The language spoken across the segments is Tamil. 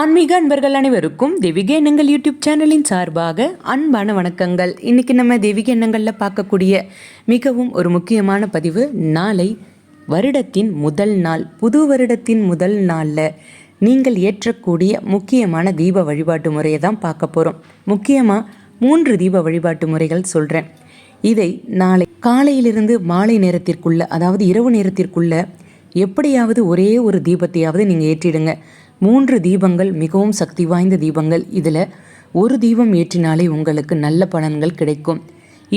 ஆன்மீக அன்பர்கள் அனைவருக்கும் தெய்வீக எண்ணங்கள் யூடியூப் சேனலின் சார்பாக அன்பான வணக்கங்கள். இன்னைக்கு நம்ம தெய்வீக எண்ணங்களில் பார்க்கக்கூடிய மிகவும் ஒரு முக்கியமான பதிவு நாளை வருடத்தின் முதல் நாள். புது வருடத்தின் முதல் நாளில் நீங்கள் ஏற்றக்கூடிய முக்கியமான தீப வழிபாட்டு முறையை தான் பார்க்க போகிறோம் முக்கியமாக மூன்று தீப வழிபாட்டு முறைகள் சொல்கிறேன் இதை நாளை காலையிலிருந்து மாலை நேரத்திற்குள்ள அதாவது இரவு நேரத்திற்குள்ள எப்படியாவது ஒரே ஒரு தீபத்தையாவது நீங்கள் ஏற்றிடுங்க. மூன்று தீபங்கள் மிகவும் சக்தி வாய்ந்த தீபங்கள். இதில் ஒரு தீபம் ஏற்றினாலே உங்களுக்கு நல்ல பலன்கள் கிடைக்கும்.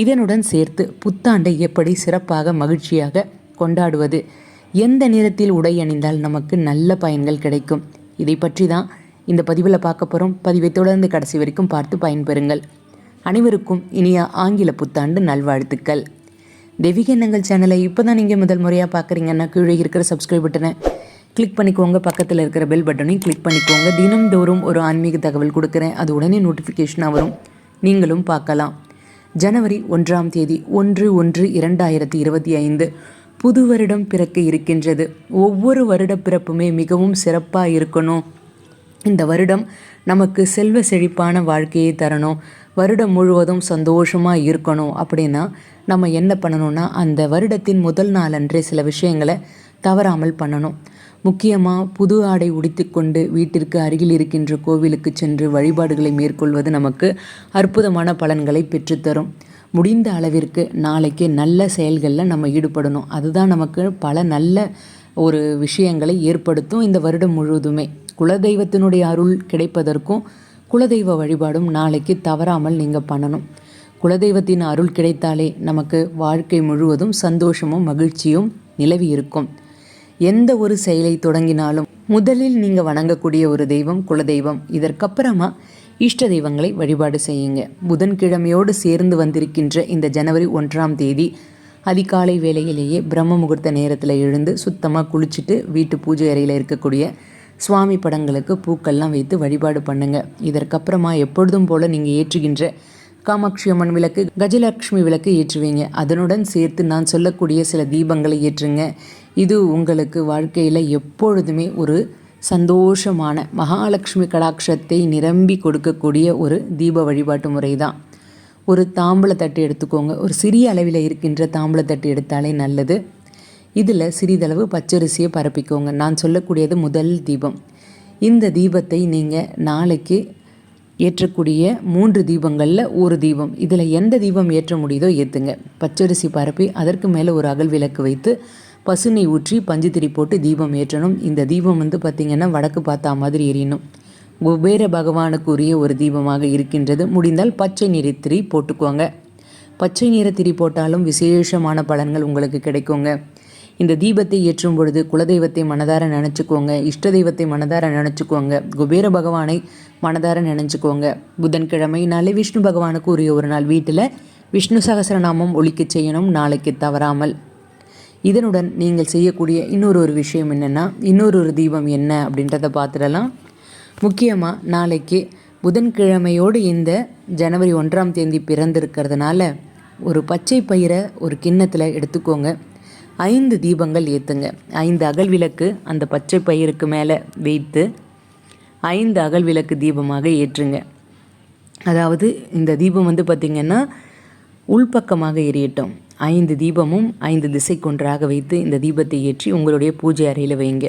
இதனுடன் சேர்த்து புத்தாண்டை எப்படி சிறப்பாக மகிழ்ச்சியாக கொண்டாடுவது. எந்த நிறத்தில் உடை அணிந்தால் நமக்கு நல்ல பயன்கள் கிடைக்கும். இதை பற்றி தான் இந்த பதிவில் பார்க்க போகிறோம் பதிவை தொடர்ந்து கடைசி வரைக்கும் பார்த்து பயன்பெறுங்கள். அனைவருக்கும் இனிய ஆங்கில புத்தாண்டு நல்வாழ்த்துக்கள். தெய்வீக எண்ணங்கள் சேனலை இப்போ தான் நீங்கள் முதல் முறையாக பார்க்குறீங்கன்னா கீழே இருக்கிற சப்ஸ்கிரைப் பட்டனை கிளிக் பண்ணிக்கோங்க. பக்கத்தில் இருக்கிற பெல் பட்டனையும் கிளிக் பண்ணிக்கோங்க. தினம்தோறும் ஒரு ஆன்மீக தகவல் கொடுக்குறேன். அது உடனே நோட்டிஃபிகேஷனாக வரும். நீங்களும் பார்க்கலாம். ஜனவரி ஒன்றாம் தேதி ஒன்று ஒன்று இரண்டாயிரத்தி இருபத்தி ஐந்து. புது வருடம் பிறக்க இருக்கின்றது. ஒவ்வொரு வருட பிறப்புமே மிகவும் சிறப்பாக இருக்கணும். இந்த வருடம் நமக்கு செல்வ செழிப்பான வாழ்க்கையை தரணும். வருடம் முழுவதும் சந்தோஷமாக இருக்கணும். அப்படின்னா நம்ம என்ன பண்ணணும்னா அந்த வருடத்தின் முதல் நாளன்றே சில விஷயங்களை தவறாமல் பண்ணணும். முக்கியமாக புது ஆடை உடித்துக்கொண்டு வீட்டிற்கு அருகில் இருக்கின்ற கோவிலுக்கு சென்று வழிபாடுகளை மேற்கொள்வது நமக்கு அற்புதமான பலன்களை பெற்றுத்தரும். முடிந்த அளவிற்கு நாளைக்கு நல்ல செயல்களில் நம்ம ஈடுபடணும். அதுதான் நமக்கு பல நல்ல ஒரு விஷயங்களை ஏற்படுத்தும் இந்த வருடம் முழுவதுமே. குலதெய்வத்தினுடைய அருள் கிடைப்பதற்கும் குலதெய்வ வழிபாடும் நாளைக்கு தவறாமல் நீங்கள் பண்ணணும். குலதெய்வத்தின் அருள் கிடைத்தாலே நமக்கு வாழ்க்கை முழுவதும் சந்தோஷமும் மகிழ்ச்சியும் நிலவி இருக்கும் எந்த ஒரு செயலை தொடங்கினாலும் முதலில் நீங்கள் வணங்கக்கூடிய ஒரு தெய்வம் குலதெய்வம். இதற்கப்புறமா இஷ்ட தெய்வங்களை வழிபாடு செய்யுங்க. புதன்கிழமையோடு சேர்ந்து வந்திருக்கின்ற இந்த ஜனவரி ஒன்றாம் தேதி அதிகாலை வேளையிலேயே பிரம்ம முகூர்த்த நேரத்தில் எழுந்து சுத்தமாக குளிச்சுட்டு வீட்டு பூஜை அறையில் இருக்கக்கூடிய சுவாமி படங்களுக்கு பூக்கள்லாம் வைத்து வழிபாடு பண்ணுங்க. இதற்கப்புறமா எப்பொழுதும் போல் நீங்கள் ஏற்றுகின்ற காமாட்சி அம்மன் விளக்கு கஜலட்சுமி விளக்கு ஏற்றுவீங்க. அதனுடன் சேர்த்து நான் சொல்லக்கூடிய சில தீபங்களை ஏற்றுங்க. இது உங்களுக்கு வாழ்க்கையில் எப்பொழுதுமே ஒரு சந்தோஷமான மகாலட்சுமி கடாட்சத்தை நிரம்பி கொடுக்கக்கூடிய ஒரு தீப வழிபாட்டு முறை தான் ஒரு தாம்பளத்தட்டு எடுத்துக்கோங்க. ஒரு சிறிய அளவில் இருக்கின்ற தாம்பளத்தட்டு எடுத்தாலே நல்லது. இதில் சிறிதளவு பச்சரிசியை பரப்பிக்கோங்க. நான் சொல்லக்கூடியது முதல் தீபம். இந்த தீபத்தை நீங்கள் நாளைக்கு ஏற்றக்கூடிய மூன்று தீபங்களில் ஒரு தீபம். இதில் எந்த தீபம் ஏற்ற முடியுதோ ஏற்றுங்க பச்சரிசி பரப்பி அதற்கு மேலே ஒரு அகல் விளக்கு வைத்து பசுனை ஊற்றி பஞ்சு திரி போட்டு தீபம் ஏற்றணும். இந்த தீபம் வந்து பார்த்திங்கன்னா வடக்கு பார்த்தா மாதிரி எரியணும். குபேர பகவானுக்கு உரிய ஒரு தீபமாக இருக்கின்றது. முடிந்தால் பச்சை நிறத்திரி போட்டுக்கோங்க. பச்சை நிறத்திரி போட்டாலும் விசேஷமான பலன்கள் உங்களுக்கு கிடைக்குங்க. இந்த தீபத்தை ஏற்றும் பொழுது குலதெய்வத்தை மனதார நினச்சிக்கோங்க. இஷ்ட தெய்வத்தை மனதார நினச்சிக்கோங்க. குபேர பகவானை மனதார நினச்சிக்கோங்க. புதன்கிழமைனாலே விஷ்ணு பகவானுக்கு உரிய ஒரு நாள். வீட்டில் விஷ்ணு சகசரநாமம் ஒழிக்க செய்யணும். நாளைக்கு தவறாமல். இதனுடன் நீங்கள் செய்யக்கூடிய இன்னொரு ஒரு விஷயம் என்னென்னா இன்னொரு ஒரு தீபம் என்ன அப்படின்றத பார்த்துடலாம். முக்கியமாக நாளைக்கு புதன்கிழமையோடு இந்த ஜனவரி ஒன்றாம் தேதி பிறந்திருக்கிறதுனால ஒரு பச்சை பயிரை ஒரு கிண்ணத்தில் எடுத்துக்கோங்க. ஐந்து தீபங்கள் ஏற்றுங்க ஐந்து அகல் விளக்கு அந்த பச்சை பயிருக்கு மேலே வைத்து ஐந்து அகல் விளக்கு தீபமாக ஏற்றுங்க. அதாவது இந்த தீபம் வந்து பார்த்திங்கன்னா உள்பக்கமாக எரியட்டும். ஐந்து தீபமும் ஐந்து திசை கொன்றாக வைத்து இந்த தீபத்தை ஏற்றி உங்களுடைய பூஜை அறையில் வைங்க.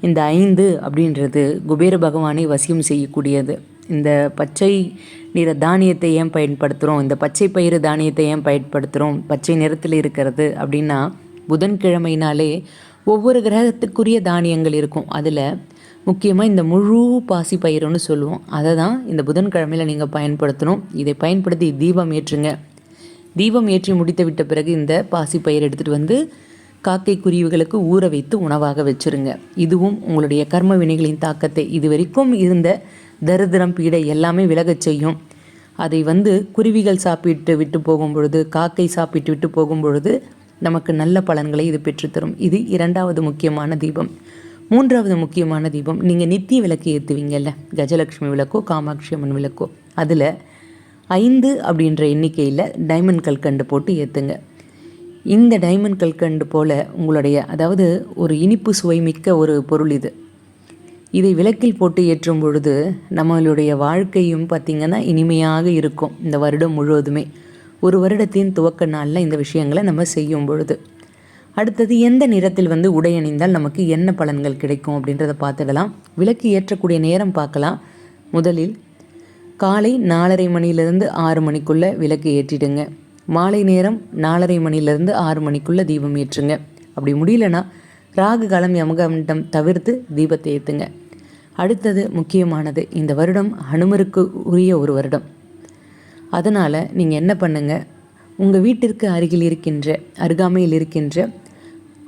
இந்த ஐந்து அப்படின்றது குபேர பகவானை வசியம் செய்யக்கூடியது. இந்த பச்சை நிற தானியத்தை ஏன் பயன்படுத்துகிறோம் இந்த பச்சை பயிறு தானியத்தை ஏன் பயன்படுத்துகிறோம் பச்சை நிறத்தில் இருக்கிறது அப்படின்னா புதன்கிழமைனாலே ஒவ்வொரு கிரகத்துக்குரிய தானியங்கள் இருக்கும். அதில் முக்கியமாக இந்த முழு பாசி பயிறுன்னு சொல்லுவோம். அதை தான் இந்த புதன்கிழமையில் நீங்கள் பயன்படுத்தணும். இதை பயன்படுத்தி தீபம் ஏற்றுங்க. தீபம் ஏற்றி முடித்து விட்ட பிறகு இந்த பாசி பயிர் எடுத்துகிட்டு வந்து காக்கை குருவிகளுக்கு ஊற வைத்து உணவாக வச்சுருங்க. இதுவும் உங்களுடைய கர்ம வினைகளின் தாக்கத்தை இதுவரைக்கும் இருந்த தரித்திரம் பீடை எல்லாமே விலகச் செய்யும். அதை வந்து குருவிகள் சாப்பிட்டு விட்டு போகும் பொழுது காக்கை சாப்பிட்டு விட்டு போகும் பொழுது நமக்கு நல்ல பலன்களை இது பெற்றுத்தரும். இது இரண்டாவது முக்கியமான தீபம். மூன்றாவது முக்கியமான தீபம் நீங்கள் நித்திய விளக்கு ஏற்றுவீங்கல்ல கஜலட்சுமி விளக்கோ காமாட்சி அம்மன் விளக்கோ. அதில் ஐந்து அப்படின்ற எண்ணிக்கையில் டைமண்ட் கல்கண்டு போட்டு ஏற்றுங்க இந்த டைமண்ட் கல்கண்டு போல் உங்களுடைய அதாவது ஒரு இனிப்பு சுவை மிக்க ஒரு பொருள் இது. இதை விளக்கில் போட்டு ஏற்றும் பொழுது நம்மளுடைய வாழ்க்கையும் பார்த்திங்கன்னா இனிமையாக இருக்கும் இந்த வருடம் முழுவதுமே. ஒரு வருடத்தின் துவக்க நாளில் இந்த விஷயங்களை நம்ம செய்யும் பொழுது. அடுத்தது எந்த நிறத்தில் வந்து உடை அணிந்தால் நமக்கு என்ன பலன்கள் கிடைக்கும் அப்படின்றத பார்த்துடலாம். விளக்கு ஏற்றக்கூடிய நேரம் பார்க்கலாம். முதலில் காலை நாலரை மணிலேருந்து ஆறு மணிக்குள்ளே விளக்கு ஏற்றிடுங்க. மாலை நேரம் நாலரை மணிலேருந்து ஆறு மணிக்குள்ளே தீபம் ஏற்றுங்க. அப்படி முடியலன்னா ராகு காலம் யமகண்டம் தவிர்த்து தீபத்தை ஏற்றுங்க அடுத்தது முக்கியமானது இந்த வருடம் ஹனுமருக்கு உரிய ஒரு வருடம். அதனால் நீங்கள் என்ன பண்ணுங்கள் உங்கள் வீட்டிற்கு அருகில் இருக்கின்ற அருகாமையில் இருக்கின்ற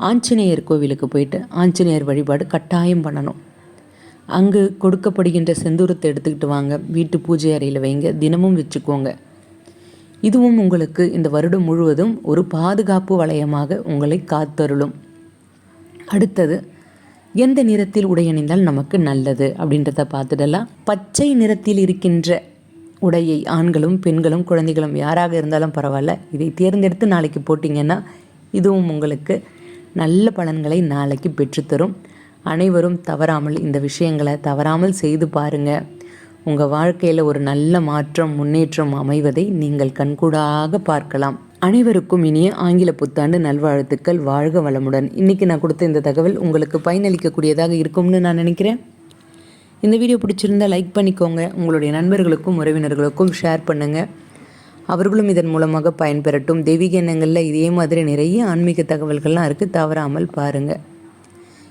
ஆஞ்சநேயர் கோவிலுக்கு போயிட்டு ஆஞ்சநேயர் வழிபாடு கட்டாயம் பண்ணணும். அங்கு கொடுக்கப்படுகின்ற செந்தூரத்தை எடுத்துக்கிட்டு வாங்க. வீட்டு பூஜை அறையில் வைங்க. தினமும் வச்சுக்கோங்க. இதுவும் உங்களுக்கு இந்த வருடம் முழுவதும் ஒரு பாதுகாப்பு வளையமாக உங்களை காத்தருளும். அடுத்தது எந்த நிறத்தில் உடையணிந்தால் நமக்கு நல்லது அப்படின்றத பார்த்துடலாம். பச்சை நிறத்தில் இருக்கின்ற உடையை ஆண்களும் பெண்களும் குழந்தைகளும் யாராக இருந்தாலும் பரவாயில்ல. இதை தேர்ந்தெடுத்து நாளைக்கு போட்டிங்கன்னா இதுவும் உங்களுக்கு நல்ல பலன்களை நாளைக்கு பெற்றுத்தரும். அனைவரும் தவறாமல் இந்த விஷயங்களை தவறாமல் செய்து பாருங்கள் உங்கள் வாழ்க்கையில் ஒரு நல்ல மாற்றம் முன்னேற்றம் அமைவதை நீங்கள் கண்கூடாக பார்க்கலாம். அனைவருக்கும் இனிய ஆங்கில புத்தாண்டு நல்வாழ்த்துக்கள். வாழ்க வளமுடன். இன்றைக்கி நான் கொடுத்த இந்த தகவல் உங்களுக்கு பயனளிக்கக்கூடியதாக இருக்கும்னு நான் நினைக்கிறேன். இந்த வீடியோ பிடிச்சிருந்தால் லைக் பண்ணிக்கோங்க. உங்களுடைய நண்பர்களுக்கும் உறவினர்களுக்கும் ஷேர் பண்ணுங்கள் அவர்களும் இதன் மூலமாக பயன்பெறட்டும். தெய்வீக எண்ணங்களில் இதே மாதிரி நிறைய ஆன்மீக தகவல்கள்லாம் இருக்குது தவறாமல் பாருங்கள்